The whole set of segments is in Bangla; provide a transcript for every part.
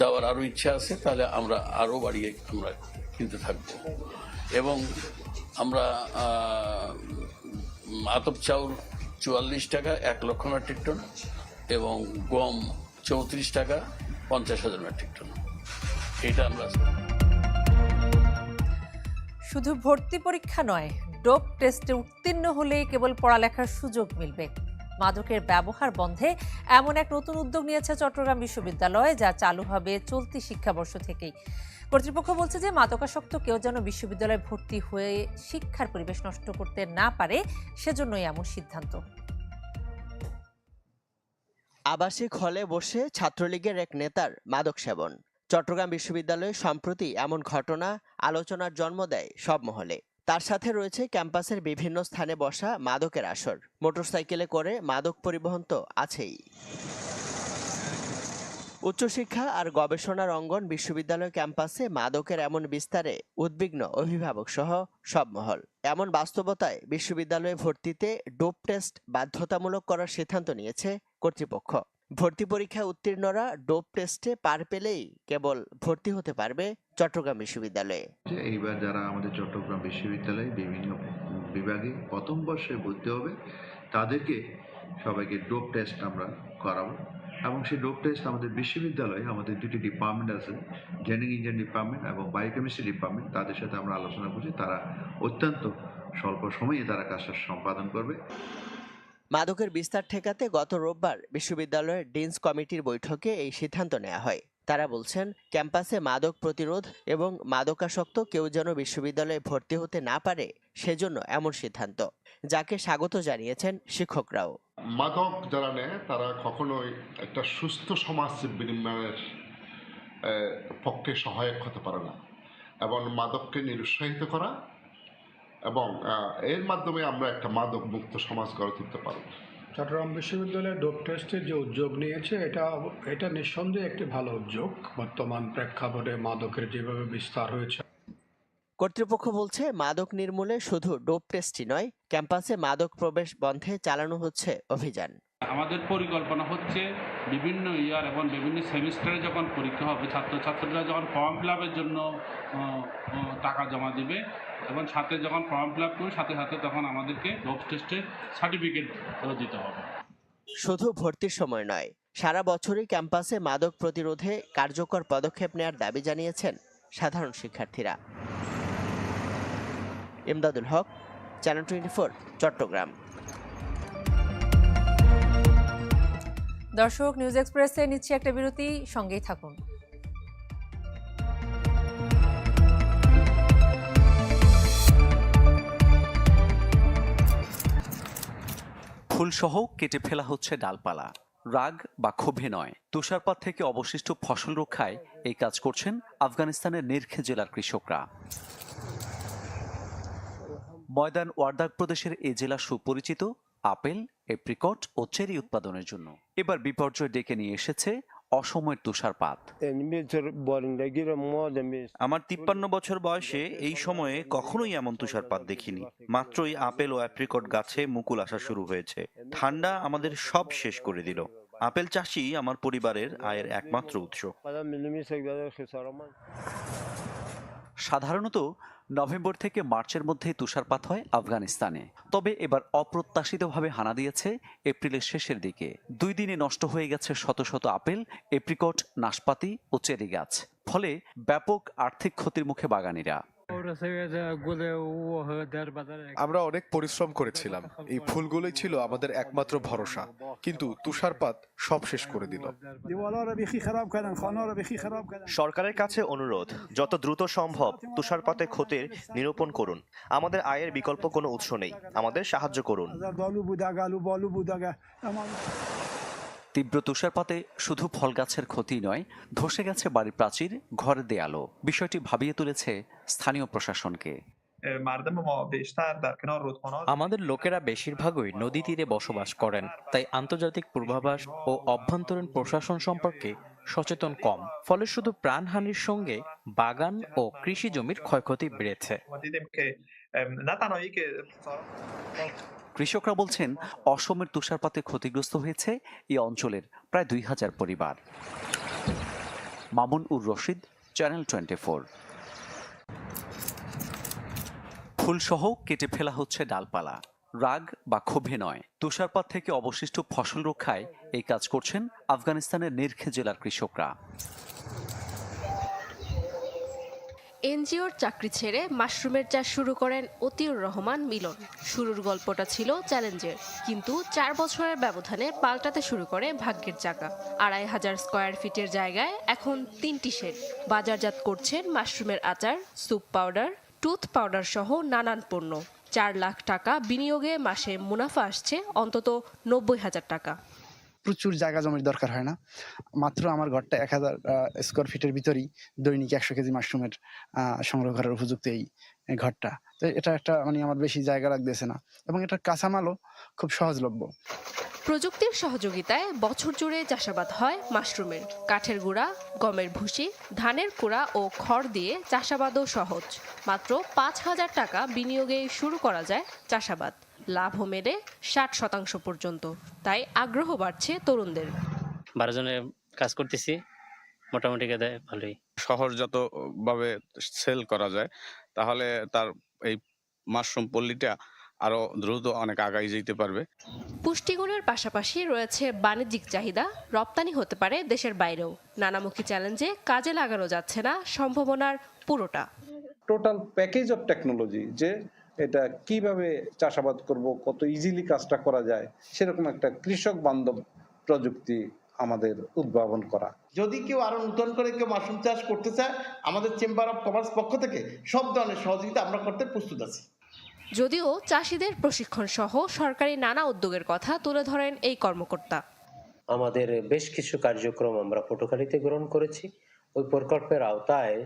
দেওয়ার আরও ইচ্ছা আছে, তাহলে আমরা আরও বাড়িয়ে আমরা কিনতে থাকব। এবং আমরা আতপ চাউল চুয়াল্লিশ টাকা, এক লক্ষ মেট্রিক টন এবং গম চৌত্রিশ টাকা, পঞ্চাশ হাজার মেট্রিক টন। এটা আমরা শুধু ভর্তি পরীক্ষা নয়, ডোপ টেস্টে উত্তীর্ণ হলেই কেবল পড়ালেখার সুযোগ মিলবে। মাদকের ব্যবহার বন্ধে এমন এক নতুন উদ্যোগ নিয়েছে চট্টগ্রাম বিশ্ববিদ্যালয়, যা চালু হবে চলতি শিক্ষাবর্ষ থেকেই। কর্তৃপক্ষ বলছে যে মাদকাসক্ত কেউ যেন বিশ্ববিদ্যালয়ে ভর্তি হয়ে শিক্ষার পরিবেশ নষ্ট করতে না পারে, সেজন্যই এমন সিদ্ধান্ত। আবাসিক হলে বসে ছাত্রলীগের এক নেতার মাদক সেবন। চট্টগ্রাম বিশ্ববিদ্যালয়ে সম্প্রতি এমন ঘটনা, আলোচনার জন্ম দেয় সব মহলে। তার সাথে রয়েছে ক্যাম্পাসের বিভিন্ন স্থানে বসা মাদকের আসর। মোটরসাইকেলে করে মাদক পরিবহন তো আছেই। উচ্চশিক্ষা আর গবেষণার অঙ্গন বিশ্ববিদ্যালয় ক্যাম্পাসে মাদকের এমন বিস্তারে উদ্বিগ্ন অভিভাবক সহ সব মহল এমন বাস্তবতায় বিশ্ববিদ্যালয়ে ভর্তিতে ডোপ টেস্ট বাধ্যতামূলক করার সিদ্ধান্ত নিয়েছে কর্তৃপক্ষ। ভর্তি পরীক্ষায় উত্তীর্ণরা ডোপ টেস্টে পার পেলেই কেবল ভর্তি হতে পারবে চট্টগ্রাম বিশ্ববিদ্যালয়ে। এইবার যারা আমাদের চট্টগ্রাম বিশ্ববিদ্যালয়ে বিভিন্ন বিভাগে প্রথম বর্ষে ভর্তি হবে, তাদেরকে সবাইকে ডোপ টেস্ট আমরা করাবো। এবং সেই ডোপ টেস্ট আমাদের বিশ্ববিদ্যালয়ে আমাদের দুটি ডিপার্টমেন্ট আছে, জেনিং ইঞ্জিনিয়ারিং ডিপার্টমেন্ট এবং বায়োকেমিস্ট্রি ডিপার্টমেন্ট। তাদের সাথে আমরা আলোচনা করছি। তারা অত্যন্ত স্বল্প সময়ে তারা কাজটা সম্পাদন করবে। মাদকের বিস্তার ঠেকাতে গত রোববার বিশ্ববিদ্যালয়ের ডিনস কমিটির বৈঠকে এই সিদ্ধান্ত নেওয়া হয়। তারা বলছেন, ক্যাম্পাসে মাদক প্রতিরোধ এবং মাদকাসক্ত কেউ যেন বিশ্ববিদ্যালয়ে ভর্তি হতে না পারে, সেজন্য এমন সিদ্ধান্ত। যাকে স্বাগত জানিয়েছেন শিক্ষকরাও। মাদক যারা নেয়, তারা কখনোই একটা সুস্থ সমাজ বিনিময়ের পক্ষে সহায়ক হতে পারে না। এবং মাদককে নিরুৎসাহিত করা এবং এর মাধ্যমে আমরা একটা মাদক মুক্ত সমাজ গড়ে তুলতে পারব। চট্টগ্রাম বিশ্ববিদ্যালয় ডোপ টেস্টের যে উদ্যোগ নিয়েছে এটা এটা নিঃসন্দেহে একটি ভালো উদ্যোগ। বর্তমান প্রেক্ষাপটে মাদকের যেভাবে বিস্তার হয়েছে। কর্তৃপক্ষ বলছে মাদক নির্মূলে শুধু ডোপ টেস্টই নয় ক্যাম্পাসে মাদক প্রবেশ বন্ধে চালানো হচ্ছে অভিযান। আমাদের পরিকল্পনা হচ্ছে বিভিন্ন ইয়ার এবং বিভিন্ন সেমিস্টারে যখন পরীক্ষা হবে, ছাত্রছাত্রীরা যখন ফর্ম ফিল আপের জন্য টাকা জমা দেবে এবং সাথে যখন ফর্ম ফিল আপ করবে, সাথে সাথে তখন আমাদেরকে ডোপ টেস্টের সার্টিফিকেট দিতে হবে। শুধু ভর্তির সময় নয়, সারা বছরই ক্যাম্পাসে মাদক প্রতিরোধে কার্যকর পদক্ষেপ নেওয়ার দাবি জানিয়েছেন সাধারণ শিক্ষার্থীরা। Imdadul Haque channel twenty Chattogram. দর্শক নিউজ এক্সপ্রেসে নিচ্ছি একটা বিরতি, সঙ্গেই থাকুন। ফুলসহ কেটে ফেলা হচ্ছে ডালপালা। রাগ বা ক্ষোভে নয়। তুষারপাত থেকে অবশিষ্ট ফসল রক্ষায় এই কাজ করছেন আফগানিস্তানের নির্খে জেলার কৃষকরা। ময়দান ওয়ার্দাক প্রদেশের এ জেলা সুপরিচিত আপেল এপ্রিকট ও চেরি উৎপাদনের জন্য। এবার বিপর্যয় ডেকে নিয়ে এসেছে অসময়ের তুষারপাত। আমার তিপ্পান্ন বছর বয়সে এই সময়ে কখনোই এমন তুষারপাত দেখিনি। মাত্রই আপেল ও অ্যাপ্রিকট গাছে মুকুল আসা শুরু হয়েছে। ঠান্ডা আমাদের সব শেষ করে দিল। আপেল চাষি আমার পরিবারের আয়ের একমাত্র উৎস। সাধারণত নভেম্বর থেকে মার্চের মধ্যে তুষারপাত হয় আফগানিস্তানে। তবে এবার অপ্রত্যাশিতভাবে হানা দিয়েছে এপ্রিলের শেষের দিকে। দুই দিনে নষ্ট হয়ে গেছে শত শত আপেল, এপ্রিকট, নাশপাতি ও চেরি গাছ। ফলে ব্যাপক আর্থিক ক্ষতির মুখে বাগানিরা। আমরা অনেক পরিশ্রম করেছিলাম। এই ফুলগুলোই ছিল আমাদের একমাত্র ভরসা। কিন্তু তুষারপাত সব শেষ করে দিল। সরকারের কাছে অনুরোধ যত দ্রুত সম্ভব তুষারপাতে ক্ষতির নিরূপণ করুন। আমাদের আয়ের বিকল্প কোনো উৎস নেই। আমাদের সাহায্য করুন। তীব্র তুষারপাতে শুধু ফল গাছের ক্ষতি নয় ধসে গেছে বাড়ির প্রাচীর ঘর দেয়ালও। বিষয়টি ভাবিয়ে তুলেছে স্থানীয় প্রশাসনকে। আমাদের লোকেরা বেশিরভাগই নদী তীরে বসবাস করেন তাই আন্তর্জাতিক পূর্বাভাস ও অভ্যন্তরীণ প্রশাসন সম্পর্কে সচেতন কম। ফলে শুধু প্রাণহানির সঙ্গে বাগান ও কৃষি জমির ক্ষয়ক্ষতি বেড়েছে। কৃষকরা বলছেন, অসমের তুষারপাতে ক্ষতিগ্রস্ত হয়েছে এই অঞ্চলের প্রায় দুই হাজার পরিবার। Mamun Ur Rashid channel twenty four ফুলসহ কেটে ফেলা হচ্ছে ডালপালা। রাগ বা ক্ষোভে নয়। তুষারপাত থেকে অবশিষ্ট ফসল রক্ষায় এই কাজ করছেন আফগানিস্তানের নির্খে জেলার কৃষকরা। এনজিওর চাকরি ছেড়ে মাশরুমের চাষ শুরু করেন অতিউর রহমান মিলন। শুরুর গল্পটা ছিল চ্যালেঞ্জের, কিন্তু চার বছরের ব্যবধানে পাল্টাতে শুরু করে ভাগ্যের চাকা। আড়াই হাজার স্কোয়ার ফিটের জায়গায় এখন তিনটি শেড বাজারজাত করছেন মাশরুমের আচার স্যুপ পাউডার টুথ পাউডার সহ নানান পণ্য। চার লাখ টাকা বিনিয়োগে মাসে মুনাফা আসছে অন্তত নব্বই হাজার টাকা। প্রচুর জায়গা জমির দরকার হয় না। মাত্র আমার ঘরটা এক হাজার স্কোয়ার ফিটের ভিতরেই দৈনিক একশো কেজি মাশরুমের সংগ্রহ করার উপযুক্ত এই ঘরটা। তো এটা একটা মানে আমার বেশি জায়গা লাগতেছে না। এবং এটা কাঁচামালও খুব সহজলভ্য। প্রযুক্তির সহযোগিতায় বছর জুড়ে চাষাবাদ হয় মাশরুমের। কাঠের গুঁড়া, গমের ভুসি, ধানের কুড়া ও খড় দিয়ে চাষাবাদও সহজ। মাত্র পাঁচ হাজার টাকা বিনিয়োগে শুরু করা যায় চাষাবাদ। লাভও মেলে ষাট শতাংশ পর্যন্ত। তাই আগ্রহ বাড়ছে তরুণদের। বারো জনে কাজ করতেছি মোটামুটি গেদে ভালোই। সহজজাতভাবে সেল করা যায় তাহলে তার এই মাশরুম পল্লীটা আরও দ্রুত অনেক আগাই যেতে পারবে। পুষ্টিগুণের পাশাপাশি রয়েছে বাণিজ্যিক চাহিদা রপ্তানি হতে পারে দেশের বাইরেও। নানামুখী চ্যালেঞ্জে কাজে লাগানো যাচ্ছে না সম্ভাবনার পুরোটা। টোটাল প্যাকেজ অফ টেকনোলজি যে এটা কীভাবে চাষাবাদ করব কত ইজিলি কাজটা করা যায় সেরকম একটা কৃষক বান্ধব প্রযুক্তি আমাদের উদ্ভাবন করা। যদি কেউ আরও নতুন করে কেউ মাশরুম চাষ করতে চায় আমাদের চেম্বার অফ কমার্স পক্ষ থেকে সব ধরনের সহযোগিতা আমরা করতে প্রস্তুত আছি। যদিও চাষিদের প্রশিক্ষণ সহ সরকারি নানা উদ্যোগের কথা তুলে ধরেন এই কর্মকর্তা। আমাদের বেশ কিছু কার্যক্রম আমরা পটুখালীতে গ্রহণ করেছি। ওই প্রকল্পের আওতায়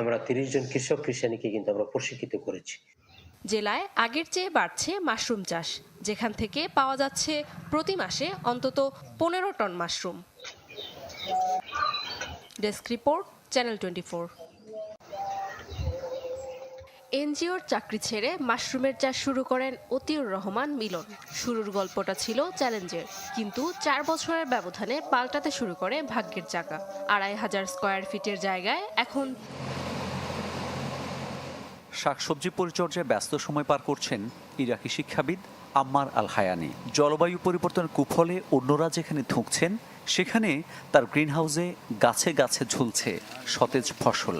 আমরা তিরিশ জন কৃষক কৃষানীকে কিন্তু আমরা প্রশিক্ষিত করেছি। জেলায় আগের চেয়ে বাড়ছে মাশরুম চাষ, যেখান থেকে পাওয়া যাচ্ছে প্রতি মাসে অন্তত পনেরো ton mushroom. Desk report, channel twenty four. এনজিওর চাকরি ছেড়ে মাশরুমের চাষ শুরু করেন অতিউর রহমান মিলন। শুরুর গল্পটা ছিল চ্যালেঞ্জের, কিন্তু চার বছরের ব্যবধানে পাল্টাতে শুরু করে ভাগ্যের চাকা। আড়াই হাজার স্কোয়ার ফিটের জায়গায় এখন শাকসবজি পরিচর্যায় ব্যস্ত সময় পার করছেন ইরাকি শিক্ষাবিদ আম্মার আল হায়ানি জলবায়ু পরিবর্তনের কুফলে অন্যরা যেখানে ধুঁকছেন, সেখানে তার গ্রিনহাউসে গাছে গাছে ঝুলছে সতেজ ফসল।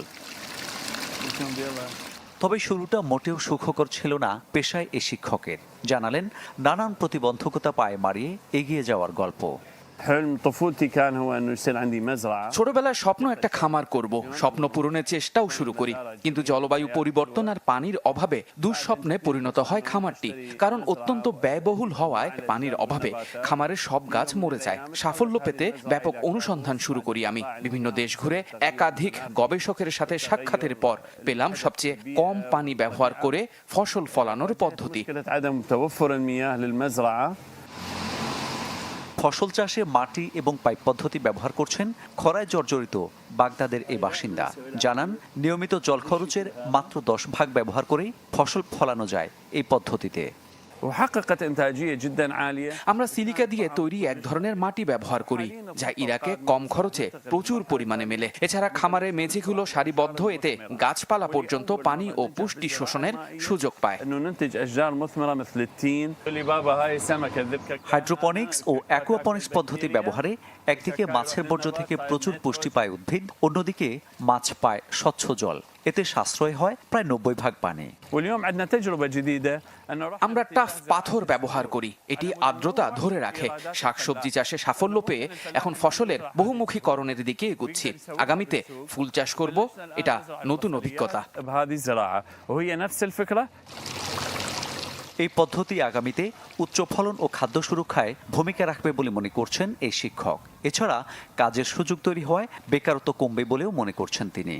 তবে শুরুটা মোটেও সুখকর ছিল না পেশায় এ শিক্ষকের। জানালেন, নানান প্রতিবন্ধকতা পায়ে মারিয়ে এগিয়ে যাওয়ার গল্প। ছোটবেলায় স্বপ্ন একটা খামার করব। স্বপ্ন পূরণের চেষ্টাও শুরু করি। কিন্তু জলবায়ু পরিবর্তন আর পানির অভাবে দুঃস্বপ্নে পরিণত হয় খামারটি। কারণ অত্যন্ত ব্যয়বহুল হওয়ায় পানির অভাবে খামারের সব গাছ মরে যায়। সাফল্য পেতে ব্যাপক অনুসন্ধান শুরু করি আমি। বিভিন্ন দেশ ঘুরে একাধিক গবেষকের সাথে সাক্ষাতের পর পেলাম সবচেয়ে কম পানি ব্যবহার করে ফসল ফলানোর পদ্ধতি। ফসল চাষে মাটি এবং পাইপ পদ্ধতি ব্যবহার করছেন খরায় জর্জরিত বাগদাদের এই বাসিন্দা। জানান, নিয়মিত জল খরচের মাত্র দশ ভাগ ব্যবহার করেই ফসল ফলানো যায় এই পদ্ধতিতে। আমরা সিলিকা দিয়ে তৈরি এক ধরনের মাটি ব্যবহার করি যা ইরাকে কম খরচে প্রচুর পরিমাণে মেলে। এছাড়া খামারে মেঝেগুলো সারিবদ্ধ এতে গাছপালা পর্যন্ত পানি ও পুষ্টি শোষণের সুযোগ পায়। হাইড্রোপনিক্স ও অ্যাকুয়াপনিক্স পদ্ধতি ব্যবহারে একদিকে মাছের বর্জ্য থেকে প্রচুর পুষ্টি পায় উদ্ভিদ অন্যদিকে মাছ পায় স্বচ্ছ জল। এতে সাশ্রয় হয় প্রায় নব্বই ভাগ পানি। আমরা টাফ পাথর ব্যবহার করি। এটি আর্দ্রতা ধরে রাখে। শাকসবজি চাষে সাফল্য পেয়ে এখন ফসলের বহুমুখীকরণের দিকে এগুচ্ছি। আগামীতে ফুল চাষ করব। এটা নতুন অভিজ্ঞতা। এই পদ্ধতি আগামীতে উচ্চ ফলন ও খাদ্য সুরক্ষায় ভূমিকা রাখবে বলে মনে করছেন এই শিক্ষক। এছাড়া কাজের সুযোগ তৈরি হওয়ায় বেকারত্ব কমবে বলেও মনে করছেন তিনি।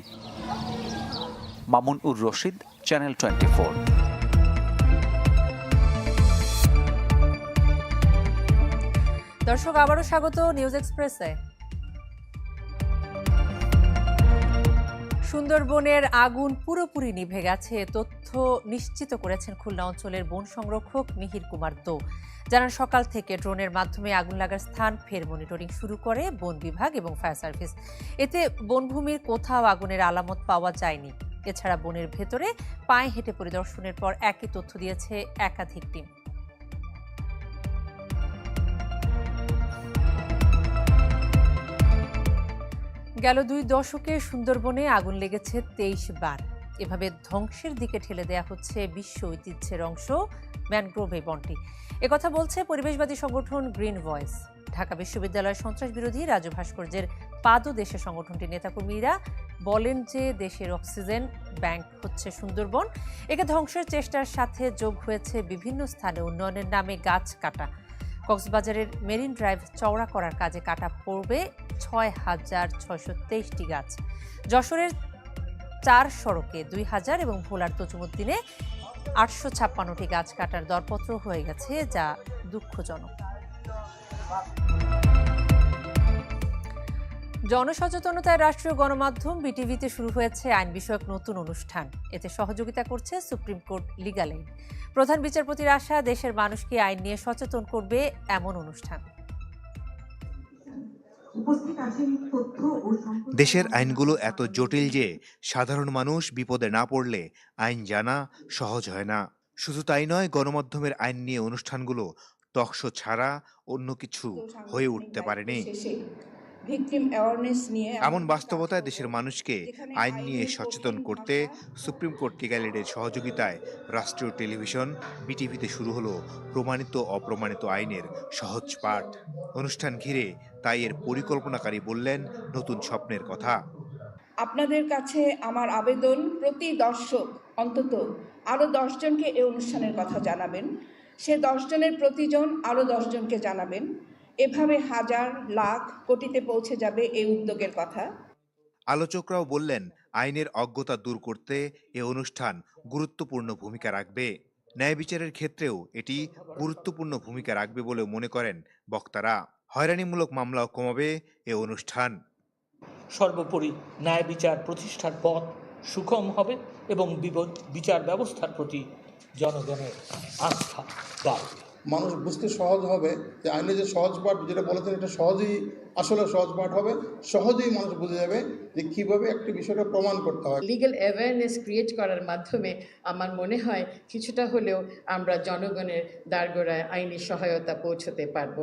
Mamun Ur Rashid channel twenty four দর্শক, আবারও স্বাগত নিউজ এক্সপ্রেসে সুন্দরবনের আগুন পুরোপুরি নিভে গেছে, তথ্য নিশ্চিত করেছেন খুলনা অঞ্চলের বন সংরক্ষক মিহির কুমার দো। জানান, সকাল থেকে ড্রোনের মাধ্যমে আগুন লাগার স্থান, ফের মনিটরিং শুরু করে বন বিভাগ এবং ফায়ার সার্ভিস। এতে বনভূমির কোথাও আগুনের আলামত পাওয়া যায়নি। এছাড়া বনের ভেতরে পায়ে হেঁটে পরিদর্শনের পর একই তথ্য দিয়েছে একাধিক টিম। গেল দুই দশকে সুন্দরবনে আগুন লেগেছে তেইশ বার। এভাবে ধ্বংসের দিকে ঠেলে দেয়া হচ্ছে বিশ্ব ঐতিহ্যের অংশ ম্যানগ্রোভ এই বনটি। একথা বলছে পরিবেশবাদী সংগঠন গ্রিন ভয়েস। ঢাকা বিশ্ববিদ্যালয়ের সন্ত্রাস বিরোধী রাজু ভাস্কর্যের পাদদেশে সংগঠনটির নেতাকর্মীরা বলেন যে দেশের অক্সিজেন ব্যাংক হচ্ছে সুন্দরবন। একে ধ্বংসের চেষ্টার সাথে যোগ হয়েছে বিভিন্ন স্থানে উন্নয়নের নামে গাছ কাটা। কক্সবাজারের মেরিন ড্রাইভ চওড়া করার কাজে কাটা পড়বে ছয় হাজার ছয়শো তেইশটি গাছ। যশোরের চার সড়কে দুই হাজার এবং ভোলার তজুমুদ্দিনে আটশো ছাপ্পান্নটি গাছ কাটার দরপত্র হয়ে গেছে, যা দুঃখজনক। জনসচেতনতায় রাষ্ট্রীয় গণমাধ্যম বিটিভিতে শুরু হয়েছে আইন বিষয়ক নতুন অনুষ্ঠান। এতে সহযোগিতা করছে সুপ্রিম কোর্ট লিগাল এইড প্রধান বিচারপতির আশা দেশের মানুষকে আইন নিয়ে সচেতন করবে এমন অনুষ্ঠান। দেশের আইনগুলো এত জটিল যে সাধারণ মানুষ বিপদে না পড়লে আইন জানা সহজ হয় না। শুধু তাই নয় গণমাধ্যমের আইন নিয়ে অনুষ্ঠানগুলো টকশো ছাড়া অন্য কিছু হয়ে উঠতে পারেনি। এমন বাস্তবতায় দেশের মানুষকে আইন নিয়ে সচেতন করতে সুপ্রিম কোর্ট লিগ্যালেডের সহযোগিতায় রাষ্ট্রীয় টেলিভিশন বিটিভিতে শুরু হলো প্রমাণিত অপ্রমাণিত আইনের সহজ পাঠ। অনুষ্ঠান ঘিরে তাই এর পরিকল্পনাকারী বললেন নতুন স্বপ্নের কথা। আপনাদের কাছে আমার আবেদন প্রতি দর্শক অন্তত আরও দশজনকে এই অনুষ্ঠানের কথা জানাবেন। সে দশজনের প্রতিজন আরও দশজনকে জানাবেন। এভাবে হাজার লাখ কোটিতে পৌঁছে যাবে এই উদ্যোগের কথা। আলোচকরাও বললেন আইনের অজ্ঞতা দূর করতে এ অনুষ্ঠান গুরুত্বপূর্ণ ভূমিকা রাখবে। ন্যায় বিচারের ক্ষেত্রেও এটি গুরুত্বপূর্ণ ভূমিকা রাখবে বলে মনে করেন বক্তারা। হয়রানিমূলক মামলাও কমাবে এ অনুষ্ঠান। সর্বোপরি ন্যায় বিচার প্রতিষ্ঠার পথ সুগম হবে এবং বিচার ব্যবস্থার প্রতি জনগণের আস্থা বাড়বে। মানুষ বুঝতে সহজ হবে যে আইনের যে সহজ পাঠ যেটা বলেছেন এটা সহজেই আসলে সহজ পাঠ হবে সহজেই মানুষ বুঝে যাবে যে কীভাবে একটি বিষয়টা প্রমাণ করতে হয়। লিগ্যাল অ্যাওয়ারনেস ক্রিয়েট করার মাধ্যমে আমার মনে হয় কিছুটা হলেও আমরা জনগণের দ্বারগোড়ায় আইনি সহায়তা পৌঁছতে পারব।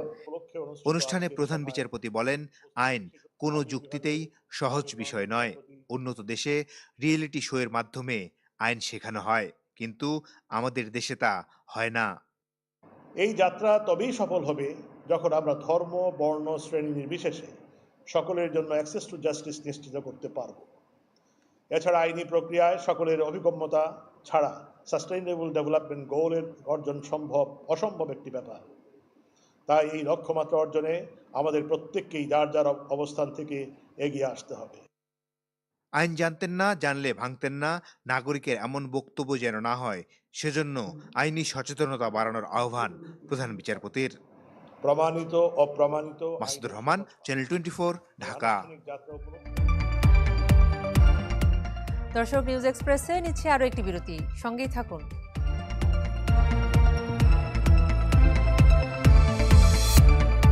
অনুষ্ঠানে প্রধান বিচারপতি বলেন আইন কোনো যুক্তিতেই সহজ বিষয় নয়। উন্নত দেশে রিয়েলিটি শোয়ের মাধ্যমে আইন শেখানো হয় কিন্তু আমাদের দেশে তা হয় না। এই যাত্রা তবেই সফল হবে যখন আমরা ধর্ম, বর্ণ, শ্রেণি নির্বিশেষে সকলের জন্য অ্যাক্সেস টু জাস্টিস নিশ্চিত করতে পারব। এছাড়া আইনি প্রক্রিয়ায় সকলের অভিগম্যতা ছাড়া সাস্টেইনেবল ডেভেলপমেন্ট গোলের অর্জন সম্ভব, অসম্ভব একটি ব্যাপার। তাই এই লক্ষ্যমাত্রা অর্জনে আমাদের প্রত্যেককেই যার যার অবস্থান থেকে এগিয়ে আসতে হবে। আইন জানতেন না জানলে ভাঙতেন না নাগরিকের এমন বক্তব্য যেন না হয় সেজন্য আইনি সচেতনতা বাড়ানোর আহ্বান প্রধান বিচারপতির। প্রমাণিত অপ্রমাণিত মাসুদুর রহমান চ্যানেল টোয়েন্টি ঢাকা। দর্শক নিউজ এক্সপ্রেসে নিচ্ছে আরও একটি বিরতি। সঙ্গেই থাকুন।